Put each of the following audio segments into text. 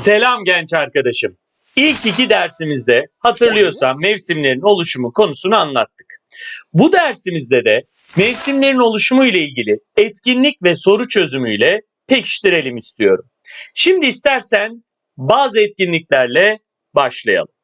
Selam genç arkadaşım. İlk iki dersimizde hatırlıyorsan mevsimlerin oluşumu konusunu anlattık. Bu dersimizde de mevsimlerin oluşumu ile ilgili etkinlik ve soru çözümüyle pekiştirelim istiyorum. Şimdi istersen bazı etkinliklerle başlayalım.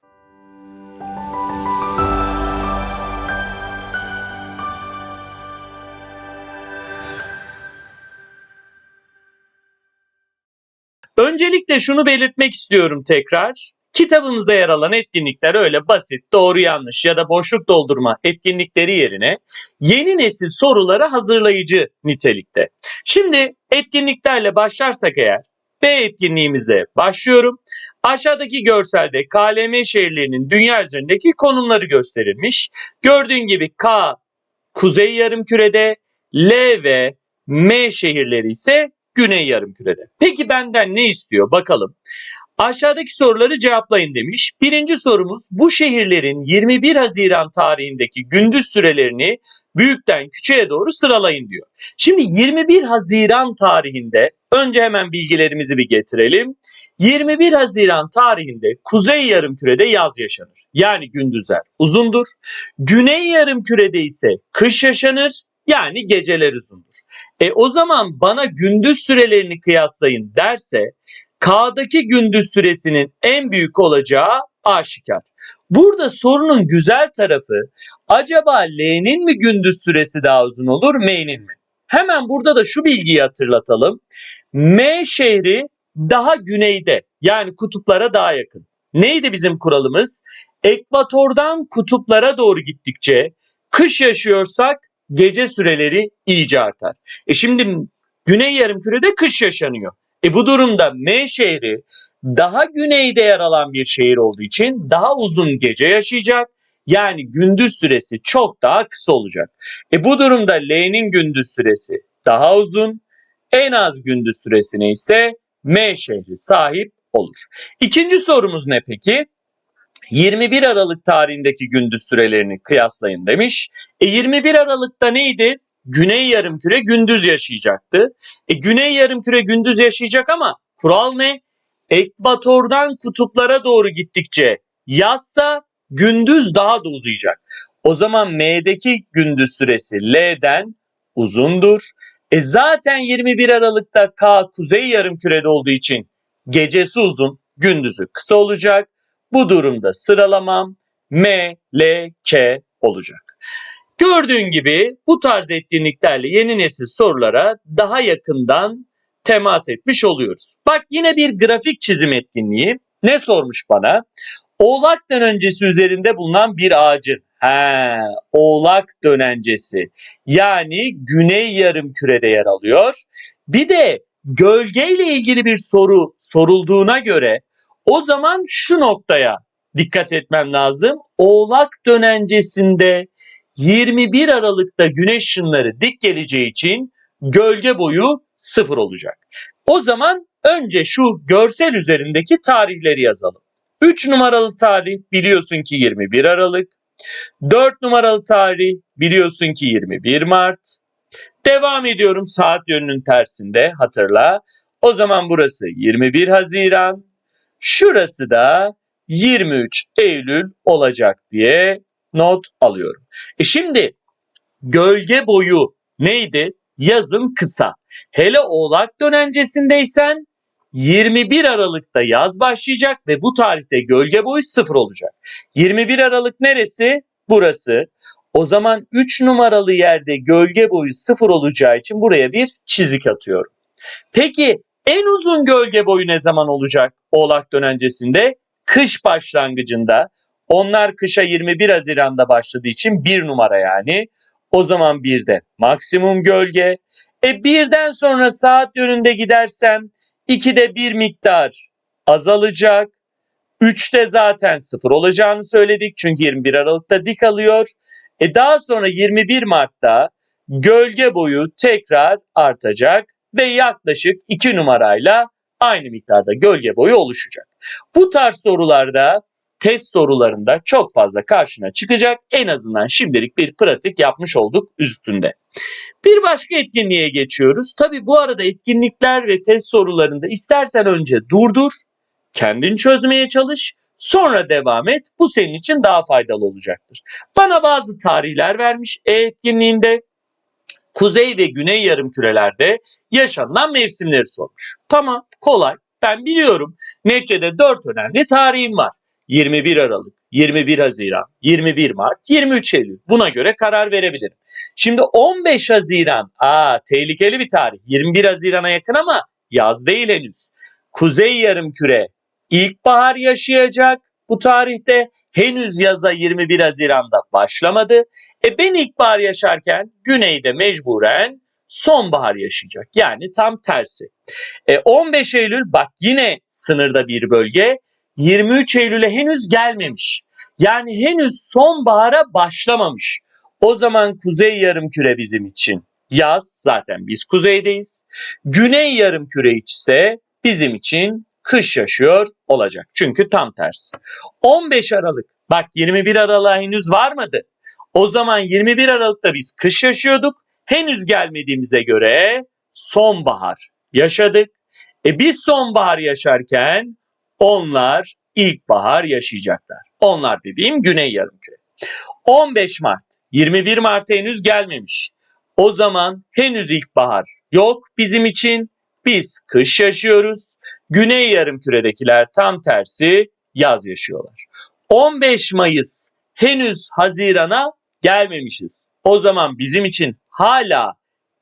Öncelikle şunu belirtmek istiyorum tekrar. Kitabımızda yer alan etkinlikler öyle basit, doğru yanlış ya da boşluk doldurma etkinlikleri yerine yeni nesil soruları hazırlayıcı nitelikte. Şimdi etkinliklerle başlarsak eğer B etkinliğimize başlıyorum. Aşağıdaki görselde KLM şehirlerinin dünya üzerindeki konumları gösterilmiş. Gördüğün gibi K kuzey yarımkürede, L ve M şehirleri ise güney yarımkürede. Peki benden ne istiyor bakalım. Aşağıdaki soruları cevaplayın demiş. Birinci sorumuz bu şehirlerin 21 Haziran tarihindeki gündüz sürelerini büyükten küçüğe doğru sıralayın diyor. Şimdi 21 Haziran tarihinde önce hemen bilgilerimizi bir getirelim. 21 Haziran tarihinde kuzey yarımkürede yaz yaşanır. Yani gündüzler uzundur. Güney yarımkürede ise kış yaşanır. Yani geceler uzundur. E o zaman bana gündüz sürelerini kıyaslayın derse K'daki gündüz süresinin en büyük olacağı aşikar. Burada sorunun güzel tarafı acaba L'nin mi gündüz süresi daha uzun olur M'nin mi? Hemen burada da şu bilgiyi hatırlatalım. M şehri daha güneyde yani kutuplara daha yakın. Neydi bizim kuralımız? Ekvatordan kutuplara doğru gittikçe kış yaşıyorsak gece süreleri iyice artar. E şimdi güney yarımkürede kış yaşanıyor. E bu durumda M şehri daha güneyde yer alan bir şehir olduğu için daha uzun gece yaşayacak. Yani gündüz süresi çok daha kısa olacak. E bu durumda L'nin gündüz süresi daha uzun. En az gündüz süresine ise M şehri sahip olur. İkinci sorumuz ne peki? 21 Aralık tarihindeki gündüz sürelerini kıyaslayın demiş. E 21 Aralık'ta neydi? Güney yarımküre gündüz yaşayacaktı. E güney yarımküre gündüz yaşayacak ama kural ne? Ekvatordan kutuplara doğru gittikçe yazsa gündüz daha da uzayacak. O zaman M'deki gündüz süresi L'den uzundur. E zaten 21 Aralık'ta K kuzey yarımkürede olduğu için gecesi uzun, gündüzü kısa olacak. Bu durumda sıralamam M, L, K olacak. Gördüğün gibi bu tarz etkinliklerle yeni nesil sorulara daha yakından temas etmiş oluyoruz. Bak yine bir grafik çizim etkinliği. Ne sormuş bana? Oğlak dönencesi üzerinde bulunan bir ağacın He, oğlak dönencesi. Yani güney yarım kürede yer alıyor. Bir de gölgeyle ilgili bir soru sorulduğuna göre o zaman şu noktaya dikkat etmem lazım. Oğlak dönencesinde 21 Aralık'ta güneş ışınları dik geleceği için gölge boyu sıfır olacak. O zaman önce şu görsel üzerindeki tarihleri yazalım. 3 numaralı tarih biliyorsun ki 21 Aralık. 4 numaralı tarih biliyorsun ki 21 Mart. Devam ediyorum saat yönünün tersinde hatırla. O zaman burası 21 Haziran. Şurası da 23 Eylül olacak diye not alıyorum. E şimdi gölge boyu neydi? Yazın kısa. Hele oğlak dönencesindeysen 21 Aralık'ta yaz başlayacak ve bu tarihte gölge boyu sıfır olacak. 21 Aralık neresi? Burası. O zaman 3 numaralı yerde gölge boyu sıfır olacağı için buraya bir çizik atıyorum. Peki en uzun gölge boyu ne zaman olacak Oğlak dönencesinde? Kış başlangıcında. Onlar kışa 21 Haziran'da başladığı için bir numara yani. O zaman bir de maksimum gölge. E birden sonra saat yönünde gidersem 2'de bir miktar azalacak. 3'te zaten sıfır olacağını söyledik çünkü 21 Aralık'ta dik alıyor. E daha sonra 21 Mart'ta gölge boyu tekrar artacak ve yaklaşık 2 numarayla aynı miktarda gölge boyu oluşacak. Bu tarz sorularda test sorularında çok fazla karşına çıkacak. En azından şimdilik bir pratik yapmış olduk üstünde. Bir başka etkinliğe geçiyoruz. Tabi bu arada etkinlikler ve test sorularında istersen önce durdur, Kendin çözmeye çalış. Sonra devam et. Bu senin için daha faydalı olacaktır. Bana bazı tarihler vermiş E etkinliğinde. Kuzey ve güney yarımkürelerde yaşanılan mevsimleri sormuş. Tamam, kolay. Ben biliyorum. Neticede 4 önemli tarihim var. 21 Aralık, 21 Haziran, 21 Mart, 23 Eylül. Buna göre karar verebilirim. Şimdi 15 Haziran, aa tehlikeli bir tarih. 21 Haziran'a yakın ama yaz değil henüz. Kuzey yarımküre ilkbahar yaşayacak bu tarihte. Henüz yaza 21 Haziran'da başlamadı. E ben ilkbahar yaşarken güneyde mecburen sonbahar yaşayacak. Yani tam tersi. E 15 Eylül bak yine sınırda bir bölge 23 Eylül'e henüz gelmemiş. Yani henüz sonbahara başlamamış. O zaman kuzey yarımküre bizim için yaz zaten biz kuzeydeyiz. Güney yarımküre ise bizim için kış yaşıyor olacak. Çünkü tam tersi. 15 Aralık bak 21 Aralık'a henüz varmadı. O zaman 21 Aralık'ta biz kış yaşıyorduk. Henüz gelmediğimize göre sonbahar yaşadık. E biz sonbahar yaşarken onlar ilkbahar yaşayacaklar. Onlar dediğim güney yarımküre. 15 Mart, 21 Mart henüz gelmemiş. O zaman henüz ilkbahar yok bizim için. Biz kış yaşıyoruz. Güney yarımküredekiler tam tersi yaz yaşıyorlar. 15 Mayıs henüz Haziran'a gelmemişiz. O zaman bizim için hala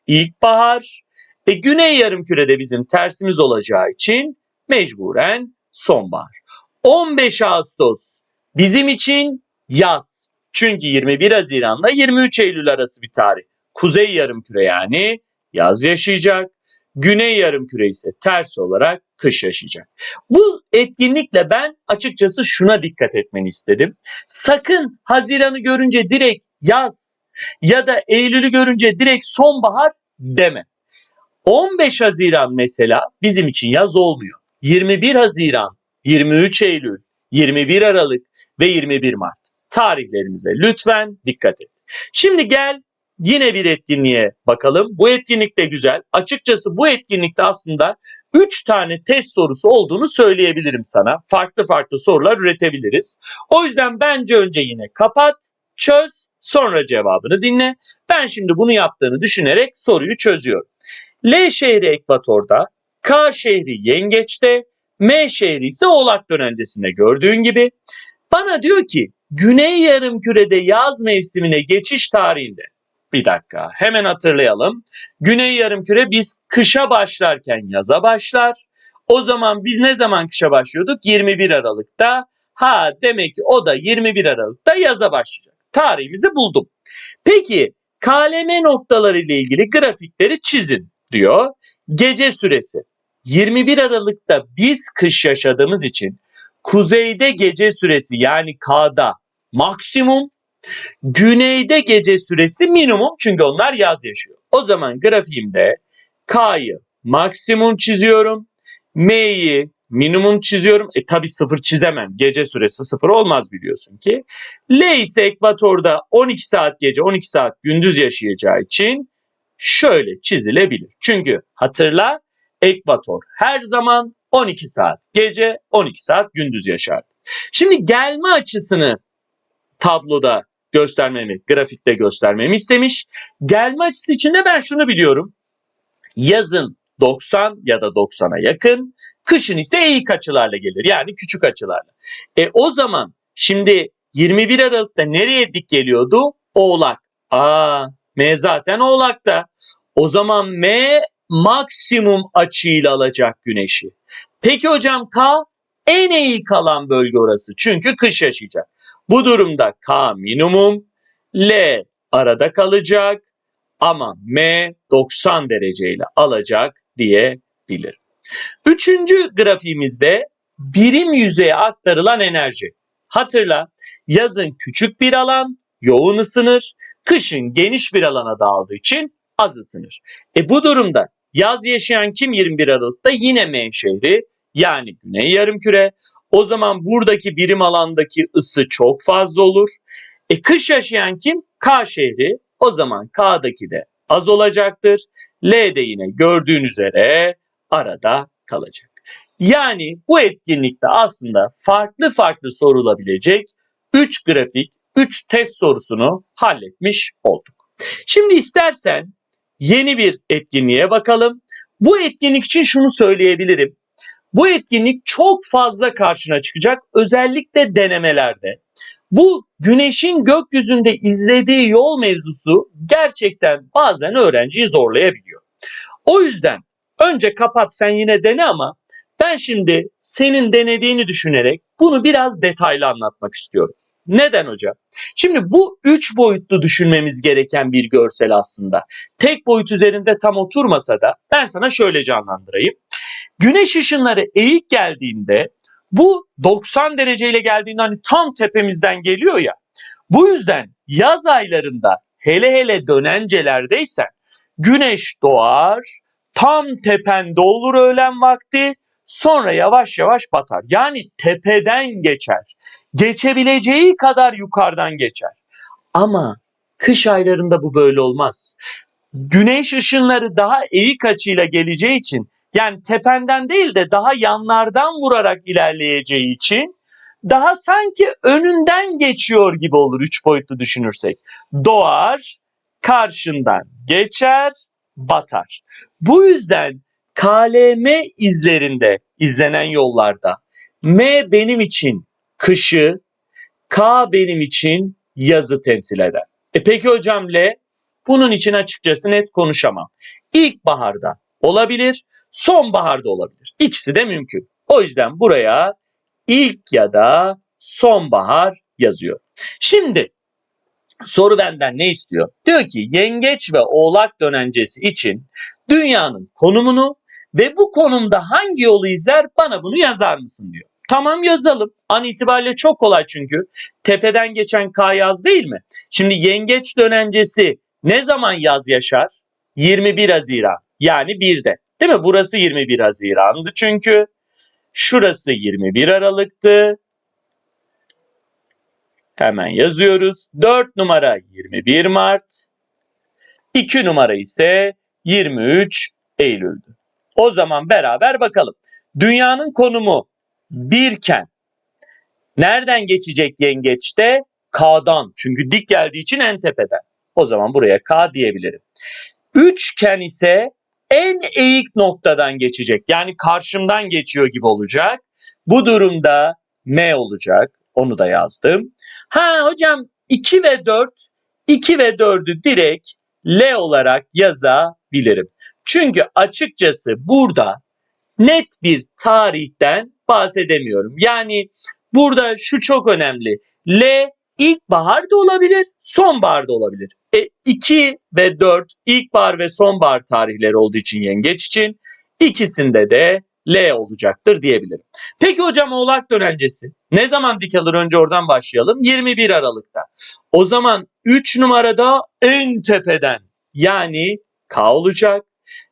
ilkbahar. E güney yarımkürede bizim tersimiz olacağı için mecburen sonbahar. 15 Ağustos bizim için yaz. Çünkü 21 Haziran'la 23 Eylül arası bir tarih. Kuzey yarımküre yani yaz yaşayacak. Güney yarımküre ise ters olarak kış yaşayacak. Bu etkinlikle ben açıkçası şuna dikkat etmeni istedim. Sakın Haziran'ı görünce direkt yaz ya da Eylül'ü görünce direkt sonbahar deme. 15 Haziran mesela bizim için yaz olmuyor. 21 Haziran, 23 Eylül, 21 Aralık ve 21 Mart tarihlerimize lütfen dikkat et. Şimdi gel yine bir etkinliğe bakalım. Bu etkinlik de güzel. Açıkçası bu etkinlikte aslında 3 tane test sorusu olduğunu söyleyebilirim sana. Farklı farklı sorular üretebiliriz. O yüzden bence önce yine kapat, çöz, sonra cevabını dinle. Ben şimdi bunu yaptığını düşünerek soruyu çözüyorum. L şehri ekvatorda, K şehri yengeçte, M şehri ise oğlak dönencesinde gördüğün gibi. Bana diyor ki Güney yarımkürede yaz mevsimine geçiş tarihinde bir dakika hemen hatırlayalım. Güney yarımküre biz kışa başlarken yaza başlar. O zaman biz ne zaman kışa başlıyorduk? 21 Aralık'ta. Ha demek ki o da 21 Aralık'ta yaza başlayacak. Tarihimizi buldum. Peki KLM noktaları ile ilgili grafikleri çizin diyor. Gece süresi. 21 Aralık'ta biz kış yaşadığımız için kuzeyde gece süresi yani K'da maksimum, güneyde gece süresi minimum çünkü onlar yaz yaşıyor. O zaman grafiğimde K'yı maksimum çiziyorum, M'yi minimum çiziyorum. E tabi sıfır çizemem. Gece süresi sıfır olmaz biliyorsun ki. L ise ekvatorda 12 saat gece 12 saat gündüz yaşayacağı için şöyle çizilebilir. Çünkü hatırla ekvator her zaman 12 saat gece 12 saat gündüz yaşardı. Şimdi gelme açısını tabloda göstermemi, grafikte göstermemi istemiş. Gelme açısı için de ben şunu biliyorum. Yazın 90 ya da 90'a yakın, kışın ise eğik açılarla gelir. Yani küçük açılarla. E o zaman şimdi 21 Aralık'ta nereye dik geliyordu? Oğlak. Aa, M zaten Oğlak'ta. O zaman M maksimum açıyla alacak güneşi. Peki hocam K en eğik kalan bölge orası. Çünkü kış yaşayacak. Bu durumda K minimum, L arada kalacak ama M 90 dereceyle alacak diyebilir. Üçüncü grafiğimizde birim yüzeye aktarılan enerji. Hatırla yazın küçük bir alan yoğun ısınır, kışın geniş bir alana dağıldığı için az ısınır. E bu durumda yaz yaşayan kim 21 Aralık'ta? Yine M şehri yani güney yarımküre. O zaman buradaki birim alandaki ısı çok fazla olur. E kış yaşayan kim? K şehri. O zaman K'daki de az olacaktır. L de yine gördüğün üzere arada kalacak. Yani bu etkinlikte aslında farklı farklı sorulabilecek 3 grafik, 3 test sorusunu halletmiş olduk. Şimdi istersen yeni bir etkinliğe bakalım. Bu etkinlik için şunu söyleyebilirim. Bu etkinlik çok fazla karşına çıkacak özellikle denemelerde. Bu güneşin gökyüzünde izlediği yol mevzusu gerçekten bazen öğrenciyi zorlayabiliyor. O yüzden önce kapat sen yine dene ama ben şimdi senin denediğini düşünerek bunu biraz detaylı anlatmak istiyorum. Neden hocam? Şimdi bu üç boyutlu düşünmemiz gereken bir görsel aslında. Tek boyut üzerinde tam oturmasa da ben sana şöyle canlandırayım. Güneş ışınları eğik geldiğinde bu 90 dereceyle geldiğinde hani tam tepemizden geliyor ya. Bu yüzden yaz aylarında hele hele dönencelerdeysen güneş doğar, tam tepende olur öğlen vakti, sonra yavaş yavaş batar. Yani tepeden geçer. Geçebileceği kadar yukarıdan geçer. Ama kış aylarında bu böyle olmaz. Güneş ışınları daha eğik açıyla geleceği için yani tependen değil de daha yanlardan vurarak ilerleyeceği için daha sanki önünden geçiyor gibi olur üç boyutlu düşünürsek. Doğar, karşından geçer, batar. Bu yüzden KLM izlerinde izlenen yollarda M benim için kışı, K benim için yazı temsil eder. E peki hocam L? Bunun için açıkçası net konuşamam. İlkbaharda olabilir, sonbaharda olabilir. İkisi de mümkün. O yüzden buraya ilk ya da sonbahar yazıyor. Şimdi soru benden ne istiyor? Diyor ki yengeç ve oğlak dönencesi için dünyanın konumunu ve bu konumda hangi yolu izler bana bunu yazar mısın diyor. Tamam yazalım. An itibariyle çok kolay çünkü. Tepeden geçen K yaz değil mi? Şimdi yengeç dönencesi ne zaman yaz yaşar? 21 Haziran. Yani 1'de. Değil mi? Burası 21 Haziran'dı çünkü. Şurası 21 Aralık'tı. Hemen yazıyoruz. 4 numara 21 Mart. 2 numara ise 23 Eylül'dü. O zaman beraber bakalım. Dünyanın konumu birken nereden geçecek yengeçte? K'dan. Çünkü dik geldiği için en tepeden. O zaman buraya K diyebilirim. Üçken ise en eğik noktadan geçecek. Yani karşımdan geçiyor gibi olacak. Bu durumda M olacak. Onu da yazdım. Ha hocam 2 ve 4, 2 ve 4'ü direkt L olarak yazabilirim. Çünkü açıkçası burada net bir tarihten bahsedemiyorum. Yani burada şu çok önemli. L ilkbahar da olabilir, sonbahar da olabilir. E, 2 ve 4 ilkbahar ve sonbahar tarihleri olduğu için yengeç için ikisinde de L olacaktır diyebilirim. Peki hocam oğlak dönencesi ne zaman dik alır önce oradan başlayalım. 21 Aralık'ta. O zaman 3 numarada en tepeden yani K olacak.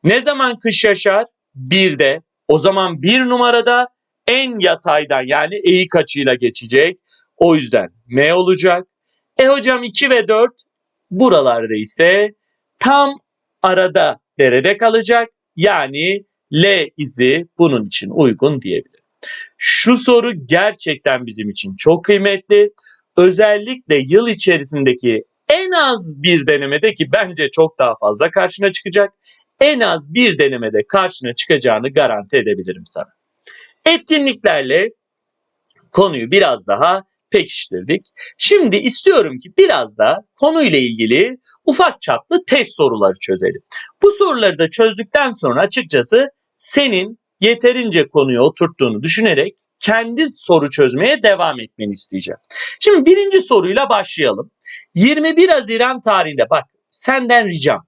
Ne zaman kış yaşar? 1'de. O zaman 1 numarada en yataydan yani eğik açıyla geçecek. O yüzden M olacak. E hocam 2 ve 4 buralarda ise tam arada derede kalacak. Yani L izi bunun için uygun diyebilirim. Şu soru gerçekten bizim için çok kıymetli. Özellikle yıl içerisindeki en az bir denemede ki bence çok daha fazla karşına çıkacak. En az bir denemede karşına çıkacağını garanti edebilirim sana. Etkinliklerle konuyu biraz daha pekiştirdik. Şimdi istiyorum ki biraz da konuyla ilgili ufak çaplı test soruları çözelim. Bu soruları da çözdükten sonra açıkçası senin yeterince konuya oturttuğunu düşünerek kendi soru çözmeye devam etmeni isteyeceğim. Şimdi birinci soruyla başlayalım. 21 Haziran tarihinde bak senden ricam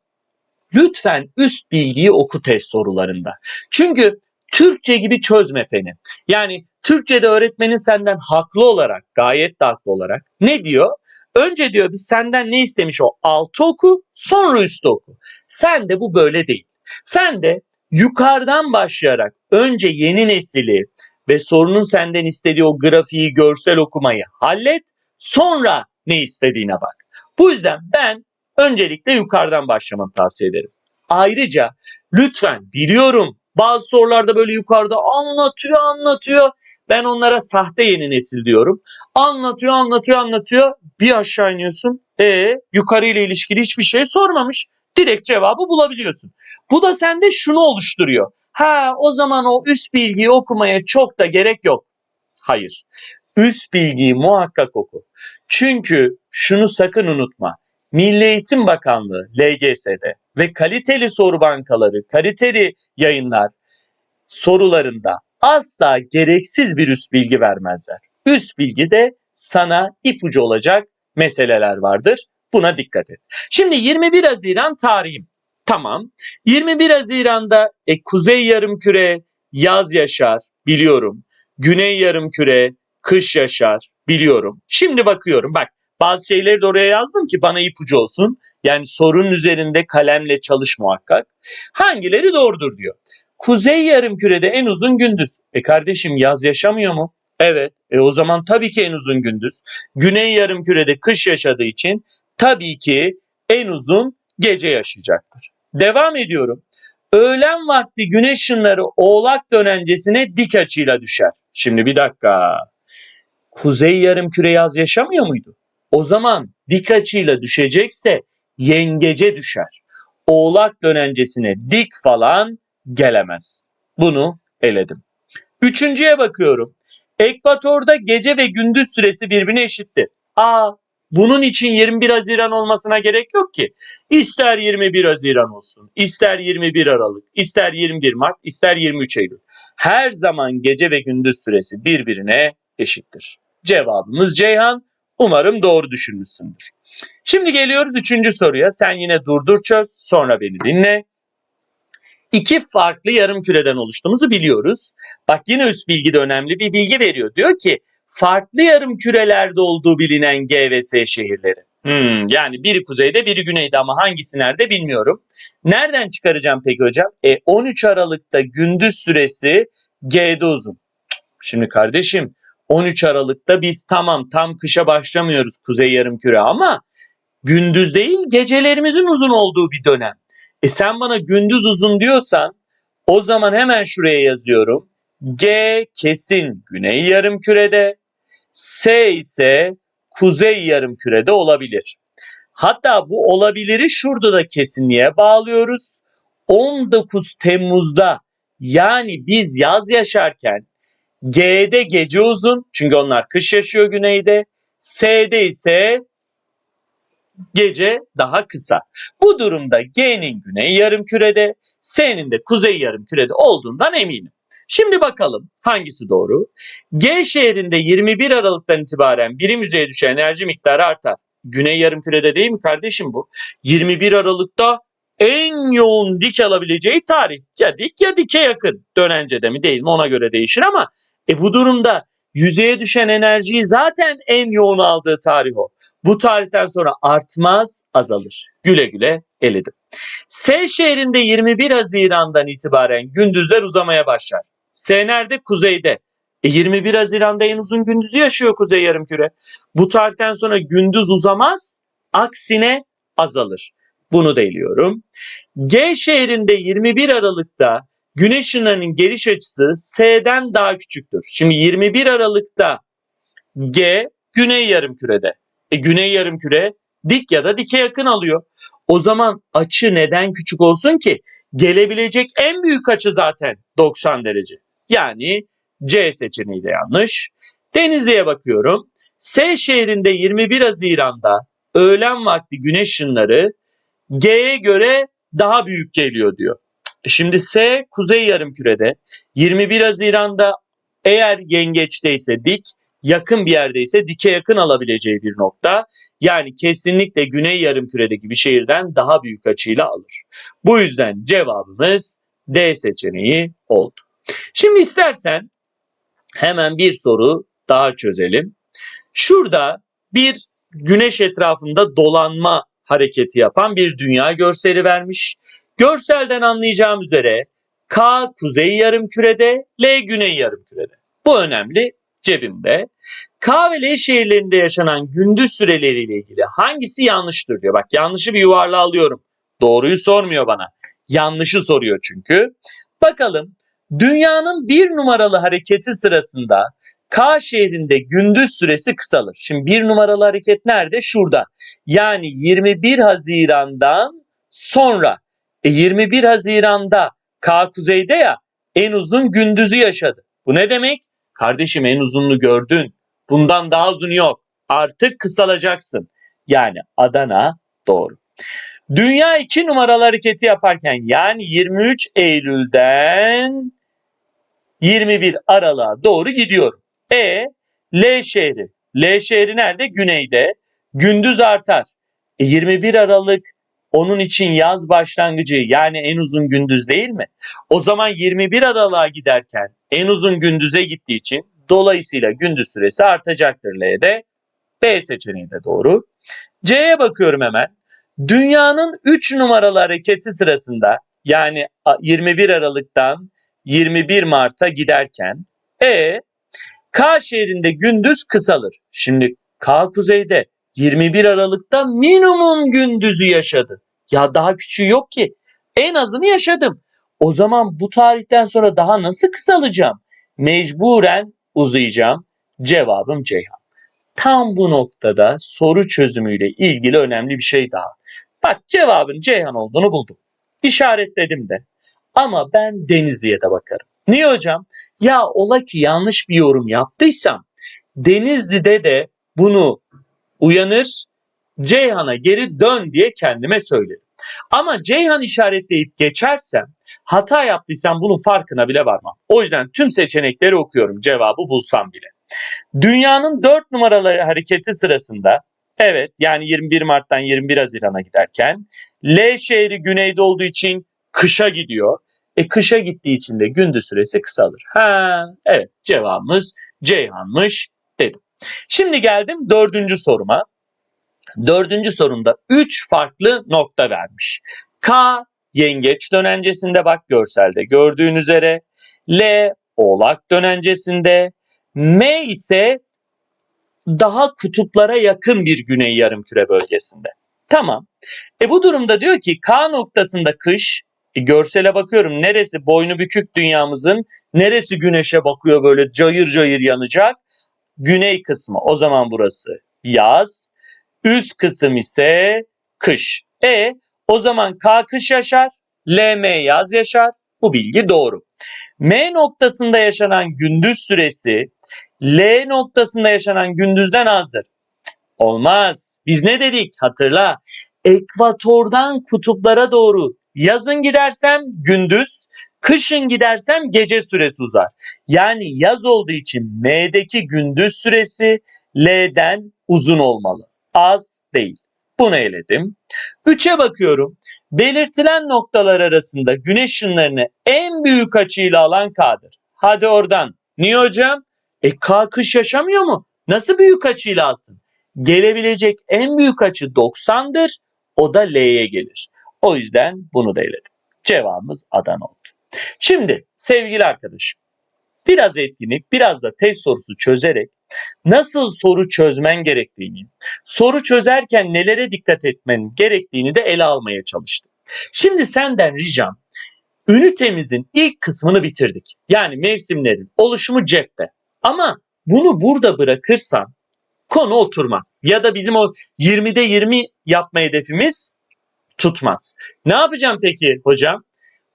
lütfen üst bilgiyi oku test sorularında. Çünkü Türkçe gibi çözme feni. Yani Türkçe'de öğretmenin senden haklı olarak, gayet de haklı olarak ne diyor? Önce diyor biz senden ne istemiş o? Altı oku, sonra üstü oku. Fen de bu böyle değil. Fen de yukarıdan başlayarak önce yeni nesili ve sorunun senden istediği o grafiği, görsel okumayı hallet, sonra ne istediğine bak. Bu yüzden ben öncelikle yukarıdan başlamanı tavsiye ederim. Ayrıca lütfen biliyorum Bazı sorularda böyle yukarıda anlatıyor anlatıyor. Ben onlara sahte yeni nesil diyorum. Anlatıyor anlatıyor anlatıyor. Bir aşağı iniyorsun. E yukarı ile ilişkili hiçbir şey sormamış. Direkt cevabı bulabiliyorsun. Bu da sende şunu oluşturuyor. Ha o zaman o üst bilgiyi okumaya çok da gerek yok. Hayır. Üst bilgiyi muhakkak oku. Çünkü şunu sakın unutma. Milli Eğitim Bakanlığı LGS'de ve kaliteli soru bankaları, kaliteli yayınlar sorularında asla gereksiz bir üst bilgi vermezler. Üst bilgi de sana ipucu olacak meseleler vardır. Buna dikkat et. Şimdi 21 Haziran tarihim. Tamam. 21 Haziran'da e, Kuzey Yarımküre yaz yaşar biliyorum. Güney Yarımküre kış yaşar biliyorum. Şimdi bakıyorum bak bazı şeyleri de oraya yazdım ki bana ipucu olsun. Yani sorunun üzerinde kalemle çalış muhakkak. Hangileri doğrudur diyor. Kuzey yarımkürede en uzun gündüz. E kardeşim yaz yaşamıyor mu? Evet. E o zaman tabii ki en uzun gündüz. Güney yarımkürede kış yaşadığı için tabii ki en uzun gece yaşayacaktır. Devam ediyorum. Öğlen vakti güneş ışınları oğlak dönencesine dik açıyla düşer. Şimdi bir dakika. Kuzey yarımküre yaz yaşamıyor muydu? O zaman dik açıyla düşecekse yengece düşer. Oğlak dönencesine dik falan gelemez. Bunu eledim. Üçüncüye bakıyorum. Ekvatorda gece ve gündüz süresi birbirine eşittir. Aa, bunun için 21 Haziran olmasına gerek yok ki. İster 21 Haziran olsun, ister 21 Aralık, ister 21 Mart, ister 23 Eylül. Her zaman gece ve gündüz süresi birbirine eşittir. Cevabımız Ceyhan. Umarım doğru düşünmüşsündür. Şimdi geliyoruz üçüncü soruya. Sen yine durdur çöz, sonra beni dinle iki farklı yarım küreden oluştuğumuzu biliyoruz. Bak yine üst bilgi de önemli bir bilgi veriyor. Diyor ki farklı yarım kürelerde olduğu bilinen G ve S şehirleri. Hmm, yani biri kuzeyde biri güneyde ama hangisi nerede bilmiyorum. Nereden çıkaracağım peki hocam? E 13 Aralık'ta gündüz süresi G'de uzun. Şimdi kardeşim 13 Aralık'ta biz tamam tam kışa başlamıyoruz kuzey yarım küre ama gündüz değil gecelerimizin uzun olduğu bir dönem. E sen bana gündüz uzun diyorsan o zaman hemen şuraya yazıyorum. G kesin güney yarım kürede, S ise kuzey yarım kürede olabilir. Hatta bu olabiliri şurada da kesinliğe bağlıyoruz. 19 Temmuz'da yani biz yaz yaşarken G'de gece uzun çünkü onlar kış yaşıyor güneyde. S'de ise gece daha kısa. Bu durumda G'nin güney yarım kürede, S'nin de kuzey yarım kürede olduğundan eminim. Şimdi bakalım hangisi doğru? G şehrinde 21 Aralık'tan itibaren birim yüzeye düşen enerji miktarı artar. Güney yarım kürede değil mi kardeşim bu? 21 Aralık'ta en yoğun dik alabileceği tarih. Ya dik ya dike yakın. Dönence de mi değil mi ona göre değişir ama e bu durumda yüzeye düşen enerjiyi zaten en yoğun aldığı tarih o. Bu tarihten sonra artmaz, azalır. Güle güle eledim. S şehrinde 21 Haziran'dan itibaren gündüzler uzamaya başlar. S nerede? Kuzeyde. E 21 Haziran'da en uzun gündüzü yaşıyor Kuzey Yarımküre. Bu tarihten sonra gündüz uzamaz, aksine azalır. Bunu da eliyorum. G şehrinde 21 Aralık'ta güneş ışınlarının geliş açısı S'den daha küçüktür. Şimdi 21 Aralık'ta G güney yarımkürede. E, güney yarımküre dik ya da dike yakın alıyor. O zaman açı neden küçük olsun ki? Gelebilecek en büyük açı zaten 90 derece. Yani C seçeneği de yanlış. Denizli'ye bakıyorum. S şehrinde 21 Haziran'da öğlen vakti güneş ışınları G'ye göre daha büyük geliyor diyor. E, şimdi S kuzey yarımkürede 21 Haziran'da eğer yengeçteyse dik, yakın bir yerdeyse dike yakın alabileceği bir nokta. Yani kesinlikle güney yarımküredeki bir şehirden daha büyük açıyla alır. Bu yüzden cevabımız D seçeneği oldu. Şimdi istersen hemen bir soru daha çözelim. Şurada bir güneş etrafında dolanma hareketi yapan bir dünya görseli vermiş. Görselden anlayacağım üzere K kuzey yarımkürede, L güney yarımkürede. Bu önemli cebimde. K ve L şehirlerinde yaşanan gündüz süreleriyle ilgili hangisi yanlıştır diyor. Bak yanlışı bir yuvarlığa alıyorum. Doğruyu sormuyor bana. Yanlışı soruyor çünkü. Bakalım dünyanın bir numaralı hareketi sırasında K şehrinde gündüz süresi kısalır. Şimdi bir numaralı hareket nerede? Şurada. Yani 21 Haziran'dan sonra. E 21 Haziran'da K kuzeyde ya en uzun gündüzü yaşadı. Bu ne demek? Kardeşim en uzununu gördün. Bundan daha uzun yok. Artık kısalacaksın. Yani Adana doğru. Dünya 2 numaralı hareketi yaparken yani 23 Eylül'den 21 Aralık'a doğru gidiyorum. E L şehri. L şehri nerede? Güneyde. Gündüz artar. E, 21 Aralık onun için yaz başlangıcı yani en uzun gündüz değil mi? O zaman 21 Aralık'a giderken en uzun gündüze gittiği için dolayısıyla gündüz süresi artacaktır L'de. B seçeneği de doğru. C'ye bakıyorum hemen. Dünyanın 3 numaralı hareketi sırasında yani 21 Aralık'tan 21 Mart'a giderken E K şehrinde gündüz kısalır. Şimdi K kuzeyde 21 Aralık'ta minimum gündüzü yaşadı. Ya daha küçüğü yok ki. En azını yaşadım. O zaman bu tarihten sonra daha nasıl kısalacağım? Mecburen uzayacağım. Cevabım Ceyhan. Tam bu noktada soru çözümüyle ilgili önemli bir şey daha. Bak cevabın Ceyhan olduğunu buldum. İşaretledim de. Ama ben Denizli'ye de bakarım. Niye hocam? Ya ola ki yanlış bir yorum yaptıysam Denizli'de de bunu uyanır Ceyhan'a geri dön diye kendime söylerim. Ama Ceyhan işaretleyip geçersem hata yaptıysam bunun farkına bile varmam. O yüzden tüm seçenekleri okuyorum cevabı bulsam bile. Dünyanın 4 numaralı hareketi sırasında evet yani 21 Mart'tan 21 Haziran'a giderken L şehri güneyde olduğu için kışa gidiyor. E kışa gittiği için de gündüz süresi kısalır. Ha evet cevabımız Ceyhan'mış. Şimdi geldim dördüncü soruma. Dördüncü sorumda 3 farklı nokta vermiş. K yengeç dönencesinde bak görselde gördüğün üzere. L oğlak dönencesinde. M ise daha kutuplara yakın bir güney yarımküre bölgesinde. Tamam. E bu durumda diyor ki K noktasında kış, e görsele bakıyorum neresi boynu bükük dünyamızın, neresi güneşe bakıyor böyle cayır cayır yanacak? Güney kısmı. O zaman burası yaz. Üst kısım ise kış. E o zaman K kış yaşar, LM yaz yaşar. Bu bilgi doğru. M noktasında yaşanan gündüz süresi L noktasında yaşanan gündüzden azdır. Olmaz. Biz ne dedik? Hatırla. Ekvatordan kutuplara doğru yazın gidersem gündüz, kışın gidersem gece süresi uzar. Yani yaz olduğu için M'deki gündüz süresi L'den uzun olmalı. Az değil. Bunu eledim. 3'e bakıyorum. Belirtilen noktalar arasında güneş ışınlarını en büyük açıyla alan K'dır. Hadi oradan. Niye hocam? E K kış yaşamıyor mu? Nasıl büyük açıyla alsın? Gelebilecek en büyük açı 90'dır. O da L'ye gelir. O yüzden bunu da eledim. Cevabımız Adana oldu. Şimdi sevgili arkadaşım biraz etkinlik biraz da test sorusu çözerek nasıl soru çözmen gerektiğini, soru çözerken nelere dikkat etmen gerektiğini de ele almaya çalıştım. Şimdi senden ricam ünitemizin ilk kısmını bitirdik. Yani mevsimlerin oluşumu cepte. Ama bunu burada bırakırsan konu oturmaz. Ya da bizim o 20'de 20 yapma hedefimiz tutmaz. Ne yapacağım peki hocam?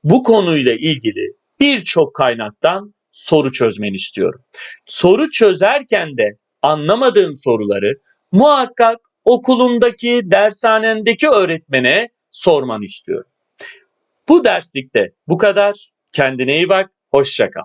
Bu konuyla ilgili birçok kaynaktan soru çözmeni istiyorum. Soru çözerken de anlamadığın soruları muhakkak okulundaki, dershanendeki öğretmene sormanı istiyorum. Bu derslikte bu kadar. Kendine iyi bak, hoşça kal.